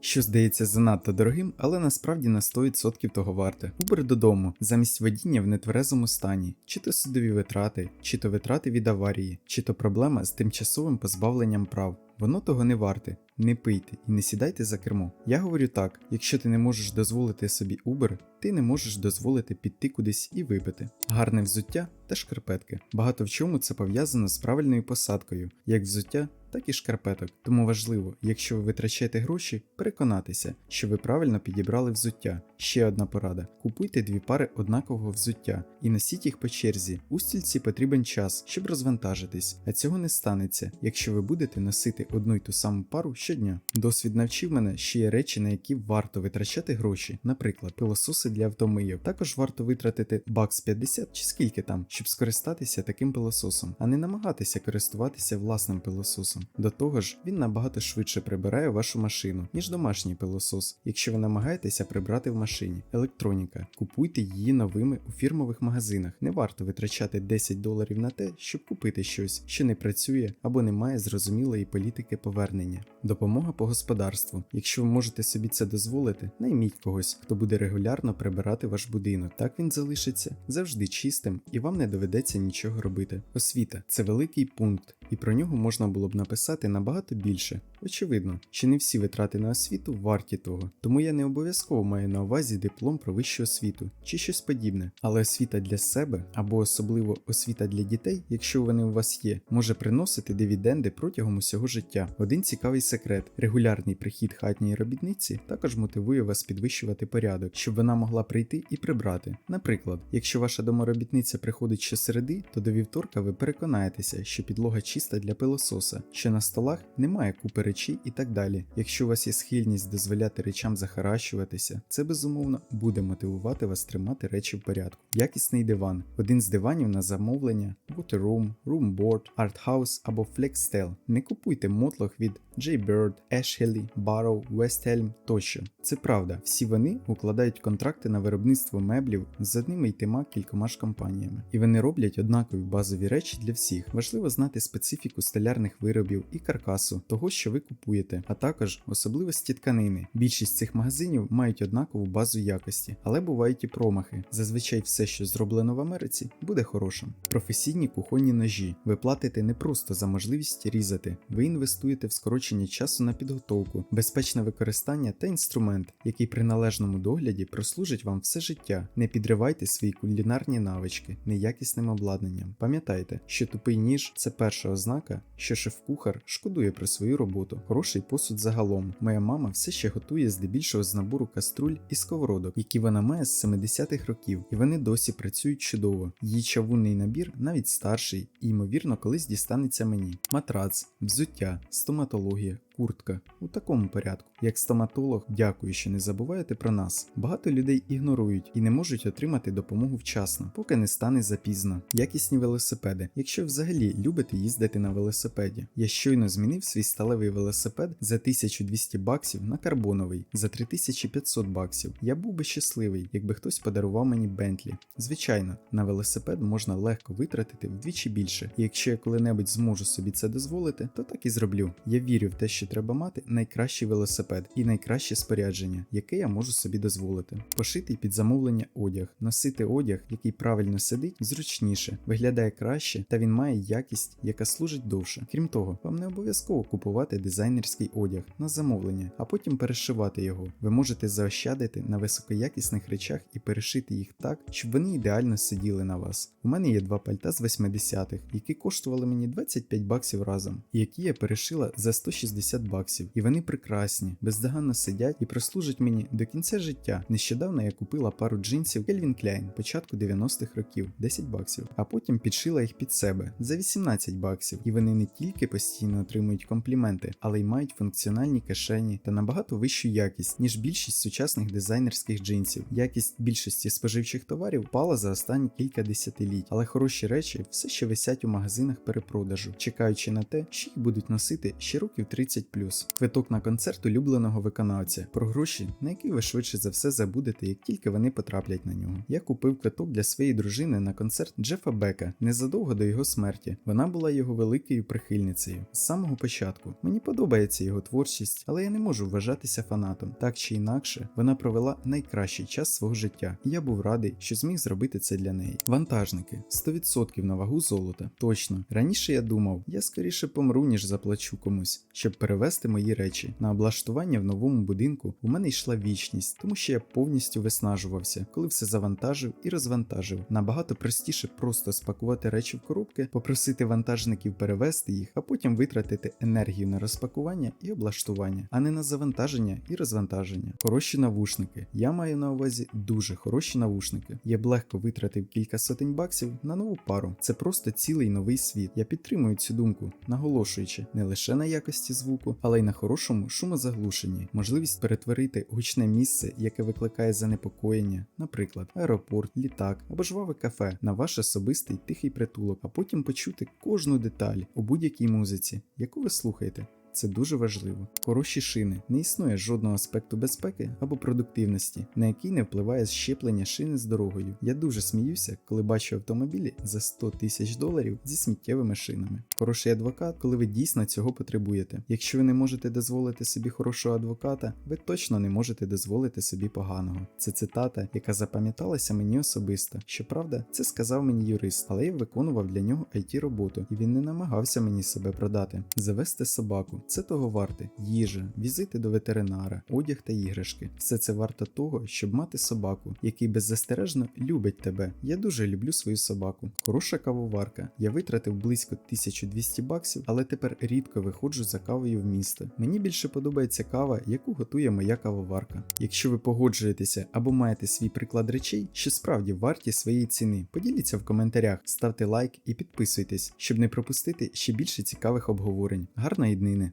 що здається занадто дорогим, але насправді на 100% того варте. Убер додому замість водіння в нетверезому стані, чи то судові витрати, чи то витрати від аварії, чи то проблема з тимчасовим позбавленням прав. Воно того не варте. Не пийте і не сідайте за кермо. Я говорю так: якщо ти не можеш дозволити собі Uber, ти не можеш дозволити піти кудись і випити. Гарне взуття та шкарпетки. Багато в чому це пов'язано з правильною посадкою, як взуття, так і шкарпеток. Тому важливо, якщо ви витрачаєте гроші, переконатися, що ви правильно підібрали взуття. Ще одна порада: купуйте дві пари однакового взуття і носіть їх по черзі. У стільці потрібен час, щоб розвантажитись, а цього не станеться, якщо ви будете носити одну й ту саму пару щодня. Досвід навчив мене, що є речі, на які варто витрачати гроші, наприклад, пилососи для автомийок. Також варто витратити бакс 50 чи скільки там, щоб скористатися таким пилососом, а не намагатися користуватися власним пилососом. До того ж, він набагато швидше прибирає вашу машину, ніж домашній пилосос, якщо ви намагаєтеся прибрати в машині. Електроніка. Купуйте її новими у фірмових магазинах. Не варто витрачати 10 доларів на те, щоб купити щось, що не працює або не має зрозумілої політики повернення. Допомога по господарству. Якщо ви можете собі це дозволити, найміть когось, хто буде регулярно прибирати ваш будинок. Так він залишиться завжди чистим і вам не доведеться нічого робити. Освіта це великий пункт, і про нього можна було б написати набагато більше. Очевидно, що не всі витрати на освіту варті того, тому я не обов'язково маю на увазі диплом про вищу освіту чи щось подібне. Але освіта для себе або особливо освіта для дітей, якщо вони у вас є, може приносити дивіденди протягом усього життя. Один цікавий секрет: регулярний прихід хатньої робітниці також мотивує вас підвищувати порядок, щоб вона могла прийти і прибрати. Наприклад, якщо ваша доморобітниця приходить щосереди, то до вівторка ви переконаєтеся, що підлога чиста для пилососа, що на столах немає купи речей і так далі. Якщо у вас є схильність дозволяти речам захаращуватися, це безумовно буде мотивувати вас тримати речі в порядку. Якісний диван. Один з диванів на замовлення, Waterroom, Roomboard, Art House або FlexStyle. Не купуйте мотлох від Jaybird, Ashley, Barrow, West Elm тощо. Це правда, всі вони укладають контракти на виробництво меблів з одними й тима кількома ж компаніями. І вони роблять однакові базові речі для всіх. Важливо знати специфіку столярних виробів і каркасу того, що ви купуєте, а також особливості тканини. Більшість цих магазинів мають однакову базу якості, але бувають і промахи. Зазвичай все, що зроблено в Америці, буде хорошим. Професійні кухонні ножі. Ви платите не просто за можливість різати, ви інвестуєте в скорочення часу на підготовку, безпечне використання та інструмент, який при належному догляді прослужить вам все життя. Не підривайте свої кулінарні навички неякісним обладнанням. Пам'ятайте, що тупий ніж це перша ознака, що шеф-кухар шкодує про свою роботу. Хороший посуд загалом. Моя мама все ще готує здебільшого з набору каструль і сковородок, які вона має з 70-х років, і вони досі працюють чудово. Її чавунний набір навіть старший і, ймовірно, колись дістанеться мені. Матрац, взуття, стоматологія. Куртка у такому порядку. Як стоматолог, дякую, що не забуваєте про нас. Багато людей ігнорують і не можуть отримати допомогу вчасно, поки не стане запізно. Якісні велосипеди. Якщо взагалі любите їздити на велосипеді, я щойно змінив свій сталевий велосипед за 1200 баксів на карбоновий за 3500 баксів. Я був би щасливий, якби хтось подарував мені Бентлі. Звичайно, на велосипед можна легко витратити вдвічі більше, і якщо я коли-небудь зможу собі це дозволити, то так і зроблю. Я вірю в те, що треба мати найкращий велосипед і найкраще спорядження, яке я можу собі дозволити. Пошитий під замовлення одяг, носити одяг, який правильно сидить, зручніше, виглядає краще та він має якість, яка служить довше. Крім того, вам не обов'язково купувати дизайнерський одяг на замовлення, а потім перешивати його. Ви можете заощадити на високоякісних речах і перешити їх так, щоб вони ідеально сиділи на вас. У мене є два пальта з 80-х, які коштували мені 25 баксів разом, і які я перешила за 160 баксів, і вони прекрасні, бездоганно сидять і прослужать мені до кінця життя. Нещодавно я купила пару джинсів Calvin Klein початку 90-х років, 10 баксів, а потім підшила їх під себе за 18 баксів. І вони не тільки постійно отримують компліменти, але й мають функціональні кишені та набагато вищу якість, ніж більшість сучасних дизайнерських джинсів. Якість більшості споживчих товарів впала за останні кілька десятиліть, але хороші речі все ще висять у магазинах перепродажу, чекаючи на те, що їх будуть носити ще років 30 18+, квиток на концерт улюбленого виконавця, про гроші, на які ви швидше за все забудете, як тільки вони потраплять на нього. Я купив квиток для своєї дружини на концерт Джефа Бека незадовго до його смерті. Вона була його великою прихильницею з самого початку. Мені подобається його творчість, але я не можу вважатися фанатом. Так чи інакше, вона провела найкращий час свого життя, і я був радий, що зміг зробити це для неї. Вантажники 100% на вагу золота. Точно. Раніше я думав, я скоріше помру, ніж заплачу комусь, щоб перевезти мої речі. На облаштування в новому будинку у мене йшла вічність, тому що я повністю виснажувався, коли все завантажив і розвантажив. Набагато простіше просто спакувати речі в коробки, попросити вантажників перевезти їх, а потім витратити енергію на розпакування і облаштування, а не на завантаження і розвантаження. Хороші навушники. Я маю на увазі дуже хороші навушники. Я б легко витратив кілька сотень баксів на нову пару. Це просто цілий новий світ. Я підтримую цю думку, наголошуючи не лише на якості звуку, але й на хорошому шумозаглушенні, можливість перетворити гучне місце, яке викликає занепокоєння, наприклад, аеропорт, літак або жваве кафе, на ваш особистий тихий притулок, а потім почути кожну деталь у будь-якій музиці, яку ви слухаєте. Це дуже важливо. Хороші шини. Не існує жодного аспекту безпеки або продуктивності, на який не впливає щеплення шини з дорогою. Я дуже сміюся, коли бачу автомобілі за 100 тисяч доларів зі сміттєвими шинами. Хороший адвокат, коли ви дійсно цього потребуєте. Якщо ви не можете дозволити собі хорошого адвоката, ви точно не можете дозволити собі поганого. Це цитата, яка запам'яталася мені особисто. Щоправда, це сказав мені юрист, але я виконував для нього it роботу, і він не намагався мені себе продати. Завести собаку. Це того варте їжа, візити до ветеринара, одяг та іграшки. Все це варто того, щоб мати собаку, який беззастережно любить тебе. Я дуже люблю свою собаку. Хороша кавоварка. Я витратив близько 1200 баксів, але тепер рідко виходжу за кавою в місто. Мені більше подобається кава, яку готує моя кавоварка. Якщо ви погоджуєтеся або маєте свій приклад речей, що справді варті своєї ціни, поділіться в коментарях, ставте лайк і підписуйтесь, щоб не пропустити ще більше цікавих обговорень. Гарної днини!